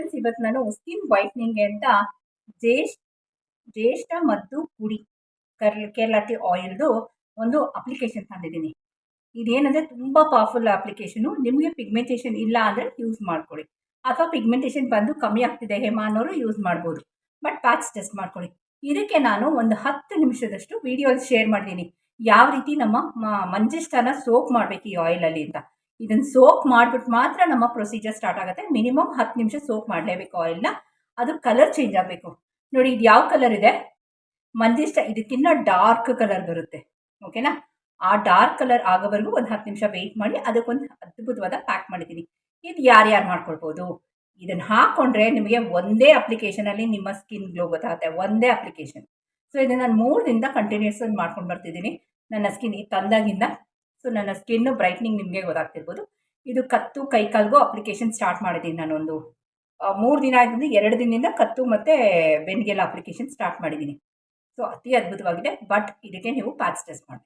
Friends ಇವತ್ತು ನಾನು skin whitening ಅಂತ ಜೇಷ್ ಜ್ಯೇಷ್ಠ ಮತ್ತು ಕುಡಿ ಕರ್ ಕೇರಳತಿ ಆಯಿಲ್ದು ಒಂದು ಅಪ್ಲಿಕೇಶನ್ ತಂದಿದ್ದೀನಿ. ಇದೇನಂದರೆ ತುಂಬ ಪವರ್ಫುಲ್ ಅಪ್ಲಿಕೇಶನು ನಿಮಗೆ ಪಿಗ್ಮೆಂಟೇಷನ್ ಇಲ್ಲ ಅಂದರೆ ಯೂಸ್ ಮಾಡ್ಕೊಳ್ಳಿ. ಅಥವಾ ಪಿಗ್ಮೆಂಟೇಷನ್ ಬಂದು ಕಮ್ಮಿ ಆಗ್ತಿದೆ ಹೇಮ ಅನ್ನೋರು ಯೂಸ್ ಮಾಡ್ಬೋದು. ಬಟ್ ಪ್ಯಾಚ್ ಟೆಸ್ಟ್ ಮಾಡ್ಕೊಳ್ಳಿ. ಇದಕ್ಕೆ ನಾನು ಒಂದು ಹತ್ತು ನಿಮಿಷದಷ್ಟು ವಿಡಿಯೋ ಶೇರ್ ಮಾಡಿದ್ದೀನಿ ಯಾವ ರೀತಿ ನಮ್ಮ ಮ- ಮಂಜಿಷ್ಟನ ಸೋಪ್ ಮಾಡಬೇಕು ಈ ಆಯಿಲಲ್ಲಿ ಅಂತ. ಇದನ್ನು ಸೋಪ್ ಮಾಡಿಬಿಟ್ಟು ಮಾತ್ರ ನಮ್ಮ ಪ್ರೊಸೀಜರ್ ಸ್ಟಾರ್ಟ್ ಆಗುತ್ತೆ. ಮಿನಿಮಮ್ ಹತ್ತು ನಿಮಿಷ ಸೋಪ್ ಮಾಡಲೇಬೇಕು ಆಯಿಲ್ನ ಅದು ಕಲರ್ ಚೇಂಜ್ ಆಗಬೇಕು. ನೋಡಿ ಇದು ಯಾವ ಕಲರ್ ಇದೆ? ಮಂಜಿಷ್ಟ ಇದಕ್ಕಿನ್ನ ಡಾರ್ಕ್ ಕಲರ್ ಬರುತ್ತೆ. ಓಕೆನಾ ಆ ಡಾರ್ಕ್ ಕಲರ್ ಆಗೋವರೆಗೂ ಒಂದು ಹತ್ತು ನಿಮಿಷ ವೆಯ್ಟ್ ಮಾಡಿ, ಅದಕ್ಕೊಂದು ಅದ್ಭುತವಾದ ಪ್ಯಾಕ್ ಮಾಡಿದ್ದೀನಿ. ಇದು ಯಾರ್ಯಾರು ಮಾಡ್ಕೊಳ್ಬೋದು? ಇದನ್ನು ಹಾಕ್ಕೊಂಡ್ರೆ ನಿಮಗೆ ಒಂದೇ ಅಪ್ಲಿಕೇಶನಲ್ಲಿ ನಿಮ್ಮ ಸ್ಕಿನ್ ಗ್ಲೋ ಗೊತ್ತಾಗುತ್ತೆ. ಒಂದೇ ಅಪ್ಲಿಕೇಶನ್ ಸೊ ಇದನ್ನು ನಾನು ಮೂರು ದಿನದ ಕಂಟಿನ್ಯೂಸ್ ಮಾಡ್ಕೊಂಡು ಬರ್ತಿದ್ದೀನಿ. ನನ್ನ ಸ್ಕಿನ್ ಈ ತಂದಾಗಿಂದ. ಸೊ ನನ್ನ ಸ್ಕಿನ್ನು ಬ್ರೈಟ್ನಿಂಗ್ ನಿಮಗೆ ಗೊತ್ತಾಗ್ತಿರ್ಬೋದು. ಇದು ಕತ್ತು ಕೈಕಾಲ್ಗೂ ಅಪ್ಲಿಕೇಶನ್ ಸ್ಟಾರ್ಟ್ ಮಾಡಿದ್ದೀನಿ ನಾನೊಂದು ಮೂರು ದಿನ ಆಯ್ತಂದ್ರೆ ಎರಡು ದಿನದಿಂದ ಕತ್ತು ಮತ್ತು ಬೆನ್ಗೆಲ್ಲ ಅಪ್ಲಿಕೇಶನ್ ಸ್ಟಾರ್ಟ್ ಮಾಡಿದ್ದೀನಿ. ಸೊ ಅತಿ ಅದ್ಭುತವಾಗಿದೆ ಬಟ್ ಇದಕ್ಕೆ ನೀವು ಪ್ಯಾಚ್ ಟೆಸ್ಟ್ ಮಾಡಿ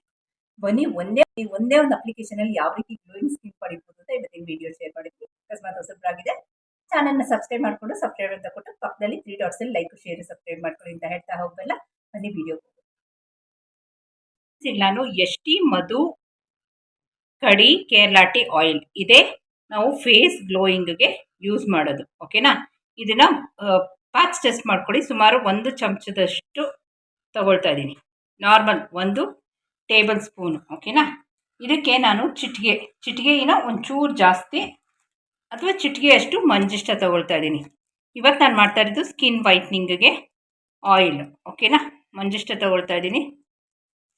ಬನ್ನಿ, ಒಂದೇ ಒಂದೇ ಒಂದು ಅಪ್ಲಿಕೇಶನಲ್ಲಿ ಯಾವ ರೀತಿ ಗ್ಲೋಯಿಂಗ್ ಸ್ಕಿನ್ ಪಡಿಬೋದು ಅಂತ ಇವತ್ತಿನ ವಿಡಿಯೋ ಶೇರ್ ಮಾಡಿದ್ವಿ ಅಕಸ್ಮಾತ್ ಹೊಸಬ್ರಾಗಿದೆ ಚಾನಲ್ನ ಸಬ್ಸ್ಕ್ರೈಬ್ ಮಾಡಿಕೊಂಡು ಸಬ್ಸ್ಕ್ರೈಬ್ ಅಂತ ಕೊಟ್ಟು ಪಕ್ಕದಲ್ಲಿ ತ್ರೀ ಡಾಟ್ಸಲ್ಲಿ ಲೈಕ್ ಶೇರ್ ಸಬ್ಸ್ಕ್ರೈಬ್ ಮಾಡ್ಕೊಳ್ಳಿ ಅಂತ ಹೇಳ್ತಾ ಹೋಗಲ್ಲ ಬನ್ನಿ ವಿಡಿಯೋ ನಾನು ಎಷ್ಟಿ ಮಧು ಕಡಿ ಕೇರಳಾಟಿ ಆಯಿಲ್. ಇದೇ ನಾವು ಫೇಸ್ ಗ್ಲೋಯಿಂಗ್ಗೆ ಯೂಸ್ ಮಾಡೋದು, ಓಕೆನಾ? ಇದನ್ನ ಪ್ಯಾಚ್ ಟೆಸ್ಟ್ ಮಾಡ್ಕೊಳ್ಳಿ. ಸುಮಾರು ಒಂದು ಚಮಚದಷ್ಟು ತಗೊಳ್ತಾ ಇದ್ದೀನಿ. ನಾರ್ಮಲ್ ಒಂದು ಟೇಬಲ್ ಸ್ಪೂನ್, ಓಕೆನಾ? ಇದಕ್ಕೆ ನಾನು ಚಿಟಿಗೆ, ಚಿಟಿಗೆಯಿನ ಒಂಚೂರು ಜಾಸ್ತಿ ಅಥವಾ ಚಿಟಿಗೆಯಷ್ಟು ಮಂಜಿಷ್ಟ ತಗೊಳ್ತಾ ಇದ್ದೀನಿ. ಇವತ್ತು ನಾನು ಮಾಡ್ತಾ ಇರೋದು ಸ್ಕಿನ್ ವೈಟ್ನಿಂಗ್ಗೆ ಆಯಿಲ್, ಓಕೆನಾ? ಮಂಜಿಷ್ಟ ತಗೊಳ್ತಾ ಇದ್ದೀನಿ.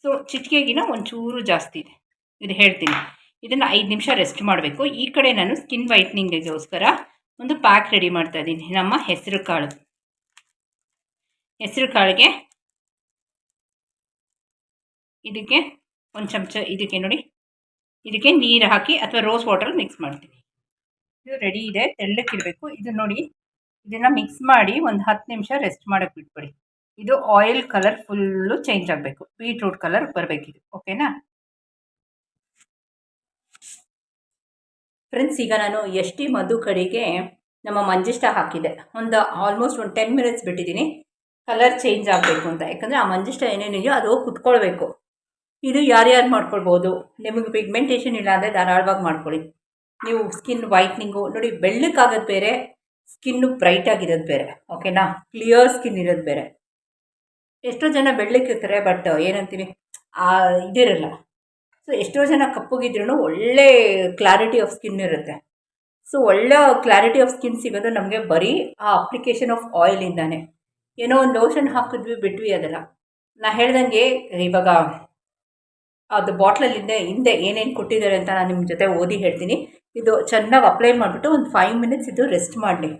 ಸೊ ಚಿಟಿಕೆಗಿನ ಒಂಚೂರು ಜಾಸ್ತಿ ಇದೆ. ಇದು ಹೇಳ್ತೀನಿ. ಇದನ್ನು ಐದು ನಿಮಿಷ ರೆಸ್ಟ್ ಮಾಡಬೇಕು. ಈ ಕಡೆ ನಾನು ಸ್ಕಿನ್ ವೈಟ್ನಿಂಗಿಗೋಸ್ಕರ ಒಂದು ಪ್ಯಾಕ್ ರೆಡಿ ಮಾಡ್ತಾ ಇದ್ದೀನಿ. ನಮ್ಮ ಹೆಸರು ಕಾಳು. ಹೆಸರು ಕಾಳಿಗೆ ಇದಕ್ಕೆ ಒಂದು ಚಮಚ ಇದಕ್ಕೆ ನೋಡಿ. ಇದಕ್ಕೆ ನೀರು ಹಾಕಿ ಅಥವಾ ರೋಸ್ ವಾಟರ್ ಮಿಕ್ಸ್ ಮಾಡ್ತೀನಿ. ಇದು ರೆಡಿ ಇದೆ. ತೆಳ್ಳಕ್ಕಿರಬೇಕು ಇದು ನೋಡಿ, ಇದನ್ನು ಮಿಕ್ಸ್ ಮಾಡಿ ಒಂದು ಹತ್ತು ನಿಮಿಷ ರೆಸ್ಟ್ ಮಾಡೋಕ್ಕೆ ಬಿಟ್ಬಿಡಿ. ಇದು ಆಯಿಲ್ ಕಲರ್ ಫುಲ್ಲು ಚೇಂಜ್ ಆಗಬೇಕು. ಬೀಟ್ರೂಟ್ ಕಲರ್ ಬರಬೇಕಿದು. ಓಕೆನಾ ಫ್ರೆಂಡ್ಸ್ ಈಗ ನಾನು ಎಷ್ಟಿ ಮಧು ಕಡೆಗೆ ನಮ್ಮ ಮಂಜಿಷ್ಟ ಹಾಕಿದೆ ಒಂದು ಆಲ್ಮೋಸ್ಟ್ ಒಂದು ಟೆನ್ ಮಿನಿಟ್ಸ್ ಬಿಟ್ಟಿದ್ದೀನಿ. ಕಲರ್ ಚೇಂಜ್ ಆಗಬೇಕು ಅಂತ. ಯಾಕಂದರೆ ಆ ಮಂಜಿಷ್ಟ ಏನೇನಿದೆಯೋ ಅದು ಕುತ್ಕೊಳ್ಬೇಕು. ಇದು ಯಾರ್ಯಾರು ಮಾಡ್ಕೊಳ್ಬೋದು? ನಿಮಗೆ ಪಿಗ್ಮೆಂಟೇಷನ್ ಇಲ್ಲ ಅಂದರೆ ಧಾರಾಳವಾಗಿ ಮಾಡ್ಕೊಳ್ಳಿ. ನೀವು ಸ್ಕಿನ್ ವೈಟ್ನಿಂಗು ನೋಡಿ ಬೆಳ್ಳಕ್ಕಾಗೋದು ಬೇರೆ ಸ್ಕಿನ್ನು ಬ್ರೈಟ್ ಆಗಿರೋದು ಬೇರೆ. ಓಕೆನಾ ಕ್ಲಿಯರ್ ಸ್ಕಿನ್ ಇರೋದು ಬೇರೆ. ಎಷ್ಟೋ ಜನ ಬೆಳ್ಳಕ್ಕಿರ್ತಾರೆ ಬಟ್ ಏನಂತೀವಿ? ಇದಿರಲ್ಲ. ಸೊ ಎಷ್ಟೋ ಜನ ಕಪ್ಪಗಿದ್ರೂ ಒಳ್ಳೆ ಕ್ಲಾರಿಟಿ ಆಫ್ ಸ್ಕಿನ್ ಇರುತ್ತೆ. ಸೊ ಒಳ್ಳೆ ಕ್ಲಾರಿಟಿ ಆಫ್ ಸ್ಕಿನ್ ಸಿಗೋದು ನಮಗೆ ಬರೀ ಆ ಅಪ್ಲಿಕೇಶನ್ ಆಫ್ ಆಯಿಲಿಂದಾನೆ ಏನೋ ಒಂದು ಲೋಷನ್ ಹಾಕಿದ್ವಿ, ಬಿಟ್ವಿ ಅದೆಲ್ಲ. ನಾ ಹೇಳ್ದಂಗೆ ಇವಾಗ ಅದು ಬಾಟ್ಲಲ್ಲಿಂದ ಹಿಂದೆ ಏನೇನು ಕೊಟ್ಟಿದ್ದಾರೆ ಅಂತ ನಾನು ನಿಮ್ಮ ಜೊತೆ ಓದಿ ಹೇಳ್ತೀನಿ. ಇದು ಚೆನ್ನಾಗಿ ಅಪ್ಲೈ ಮಾಡಿಬಿಟ್ಟು ಒಂದು ಫೈವ್ ಮಿನಿಟ್ಸ್ ಇದು ರೆಸ್ಟ್ ಮಾಡಲಿ.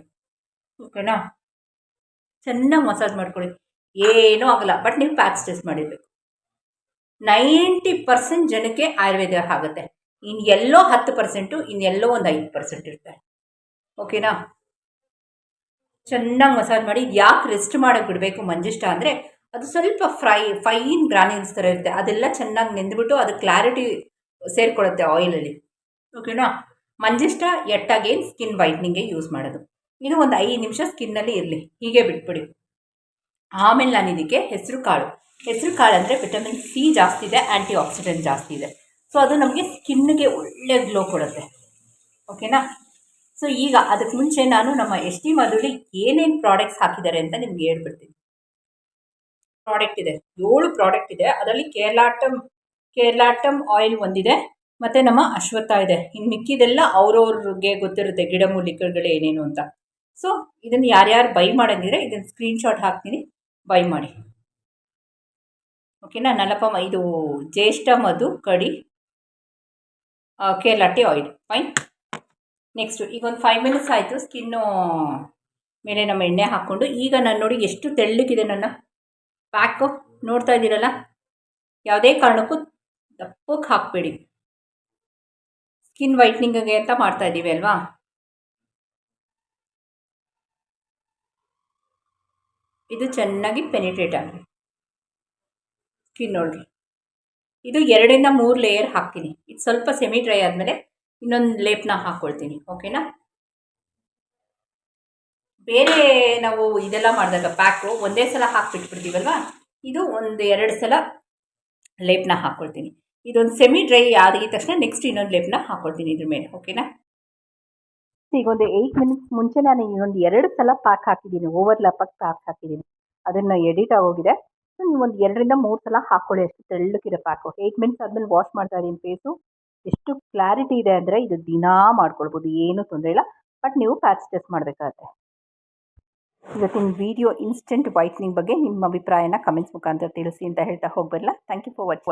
ಓಕೆನಾ ಚೆನ್ನಾಗಿ ಮಸಾಜ್ ಮಾಡ್ಕೊಳ್ಳಿ. ಏನೂ ಆಗಲ್ಲ ಬಟ್ ನೀವು ಪ್ಯಾಕ್ಸ್ ಟೆಸ್ಟ್ ಮಾಡಿರಬೇಕು. ನೈಂಟಿ ಪರ್ಸೆಂಟ್ ಜನಕ್ಕೆ ಆಯುರ್ವೇದ ಆಗುತ್ತೆ. ಇನ್ನು ಎಲ್ಲೋ ಹತ್ತು ಪರ್ಸೆಂಟು ಇನ್ನೆಲ್ಲೋ ಒಂದು ಐದು ಪರ್ಸೆಂಟ್ ಇರ್ತಾರೆ. ಓಕೆನಾ? ಚೆನ್ನಾಗಿ ಮಸಾಜ್ ಮಾಡಿ ಯಾಕೆ ರೆಸ್ಟ್ ಮಾಡೋಕ್ಕೆ ಬಿಡಬೇಕು ಮಂಜಿಷ್ಟ ಅಂದರೆ, ಅದು ಸ್ವಲ್ಪ ಫ್ರೈ, ಫೈನ್ ಗ್ರಾನ್ಯೂಲ್ಸ್ ಥರ ಇರುತ್ತೆ. ಅದೆಲ್ಲ ಚೆನ್ನಾಗಿ ನೆಂದ್ಬಿಟ್ಟು ಅದು ಕ್ಲಾರಿಟಿ ಸೇರಿಕೊಳ್ಳುತ್ತೆ ಆಯಿಲಲ್ಲಿ ಓಕೆನಾ? ಮಂಜಿಷ್ಟ ಎಟ್ಟಾಗೇನು ಸ್ಕಿನ್ ವೈಟ್ನಿಂಗ್ಗೆ ಯೂಸ್ ಮಾಡೋದು. ಇದು ಒಂದು ಐದು ನಿಮಿಷ ಸ್ಕಿನ್ನಲ್ಲಿ ಇರಲಿ. ಹೀಗೆ ಬಿಟ್ಬಿಡಿ. ಆಮೇಲೆ ನಾನು ಇದಕ್ಕೆ ಹೆಸರು ಕಾಳು. ಹೆಸರು ಕಾಳು ಅಂದರೆ ವಿಟಮಿನ್ ಸಿ ಜಾಸ್ತಿ ಇದೆ ಆ್ಯಂಟಿ ಆಕ್ಸಿಡೆಂಟ್ ಜಾಸ್ತಿ ಇದೆ. ಸೊ ಅದು ನಮಗೆ ಸ್ಕಿನ್ಗೆ ಒಳ್ಳೆ ಗ್ಲೋ ಕೊಡುತ್ತೆ. ಓಕೆನಾ ಸೊ ಈಗ ಅದಕ್ಕೆ ಮುಂಚೆ ನಾನು ನಮ್ಮ ಎಸ್ ಟಿ ಮಧುಲಿ ಏನೇನು ಪ್ರಾಡಕ್ಟ್ಸ್ ಹಾಕಿದ್ದಾರೆ ಅಂತ ನಿಮ್ಗೆ ಹೇಳ್ಬಿಡ್ತೀನಿ. ಪ್ರಾಡಕ್ಟ್ ಇದೆ. ಏಳು ಪ್ರಾಡಕ್ಟ್ ಇದೆ. ಅದರಲ್ಲಿ ಕೇರಳಾಟಮ್ ಕೇರಳಾಟಮ್ ಆಯಿಲ್ ಒಂದಿದೆ. ಮತ್ತು ನಮ್ಮ ಅಶ್ವತ್ಥ ಇದೆ. ಇನ್ನು ಮಿಕ್ಕಿದೆಲ್ಲ ಅವ್ರವ್ರಿಗೆ ಗೊತ್ತಿರುತ್ತೆ ಗಿಡಮೂಲಿಕೆಗಳು ಏನೇನು ಅಂತ. ಸೊ ಇದನ್ನು ಯಾರ್ಯಾರು ಬೈ ಮಾಡೋಂಗಿದ್ರೆ ಇದನ್ನು ಸ್ಕ್ರೀನ್ಶಾಟ್ ಹಾಕ್ತೀನಿ. ಬೈ ಮಾಡಿ. ಓಕೆನಾ? ನಲಪ ಇದು ಜ್ಯೇಷ್ಠ, ಮಧು, ಕಡಿ ಕೇರ್ಲಾಟಿ ಆಯಿಲ್ ಫೈನ್ ನೆಕ್ಸ್ಟು ಈಗ ಒಂದು ಫೈವ್ ಮಿನಿಟ್ಸ್ ಆಯಿತು. ಸ್ಕಿನ್ನು ಮೇಲೆ ನಮ್ಮ ಎಣ್ಣೆ ಹಾಕ್ಕೊಂಡು. ಈಗ ನಾನು ನೋಡಿ ಎಷ್ಟು ತೆಳ್ಳಗಿದೆ ನನ್ನ ಪ್ಯಾಕು ನೋಡ್ತಾ ಇದ್ದೀರಲ್ಲ? ಯಾವುದೇ ಕಾರಣಕ್ಕೂ ದಪ್ಪಕ್ಕೆ ಹಾಕಬೇಡಿ. ಸ್ಕಿನ್ ವೈಟ್ನಿಂಗ್ಗೆ ಅಂತ ಮಾಡ್ತಾ ಇದ್ದೀವಿ ಅಲ್ವಾ? ಇದು ಚೆನ್ನಾಗಿ ಪೆನಿಟ್ರೇಟ್ ಆಗಲಿ ಸ್ಕಿನ್ ನೋಡಿರಿ. ಇದು ಎರಡರಿಂದ ಮೂರು ಲೇಯರ್ ಹಾಕ್ತೀನಿ. ಇದು ಸ್ವಲ್ಪ ಸೆಮಿ ಡ್ರೈ ಆದಮೇಲೆ ಇನ್ನೊಂದು ಲೇಪ್ನ ಹಾಕ್ಕೊಳ್ತೀನಿ ಓಕೆನಾ ಬೇರೆ ನಾವು ಇದೆಲ್ಲ ಮಾಡಿದಾಗ ಪ್ಯಾಕು ಒಂದೇ ಸಲ ಹಾಕ್ಬಿಟ್ಬಿಡ್ತೀವಲ್ವ? ಇದು ಒಂದು ಎರಡು ಸಲ ಲೇಪನ ಹಾಕ್ಕೊಳ್ತೀನಿ ಇದೊಂದು ಸೆಮಿ ಡ್ರೈ ಆಗಿದ ತಕ್ಷಣ ನೆಕ್ಸ್ಟ್ ಇನ್ನೊಂದು ಲೇಪನ ಹಾಕ್ಕೊಳ್ತೀನಿ ಇದ್ರ ಮೇಲೆ ಓಕೆನಾ ಈಗ ಒಂದು ಏಯ್ಟ್ ಮಿನಿಟ್ಸ್ ಮುಂಚೆ ನಾನು ಇನ್ನೊಂದು ಎರಡು ಸಲ ಪ್ಯಾಕ್ ಹಾಕಿದ್ದೀನಿ ಓವರ್ ಲ್ಯಾಪಾಗಿ ಪ್ಯಾಕ್ ಹಾಕಿದ್ದೀನಿ ಅದನ್ನು ಎಡಿಟ್ ಆಗೋಗಿದೆ. ಸೊ ನೀವು ಒಂದು ಎರಡರಿಂದ ಮೂರು ಸಲ ಹಾಕ್ಕೊಳ್ಳಿ ಅಷ್ಟು ತೆಳ್ಳಕ್ಕಿರೋ ಪ್ಯಾಕು ಏಯ್ಟ್ ಮಿನಿಟ್ಸ್ ಆದಮೇಲೆ ವಾಶ್ ಮಾಡ್ತಾ ಇದ್ದೀನಿ ಫೇಸು ಎಷ್ಟು ಕ್ಲಾರಿಟಿ ಇದೆ ಅಂದರೆ ಇದು ದಿನಾ ಮಾಡ್ಕೊಳ್ಬೋದು, ಏನೂ ತೊಂದರೆ ಇಲ್ಲ. ಬಟ್ ನೀವು ಪ್ಯಾಚ್ ಟೆಸ್ಟ್ ಮಾಡಬೇಕಾಗತ್ತೆ. ಇವತ್ತಿನ ವಿಡಿಯೋ ಇನ್ಸ್ಟೆಂಟ್ ವೈಟ್ನಿಂಗ್ ಬಗ್ಗೆ ನಿಮ್ಮ ಅಭಿಪ್ರಾಯನ ಕಮೆಂಟ್ಸ್ ಮುಖಾಂತರ ತಿಳಿಸಿ ಅಂತ ಹೇಳ್ತಾ ಹೋಗ್ಬರಲ್ಲ ಥ್ಯಾಂಕ್ ಯು ಫಾರ್ ವಾಚ್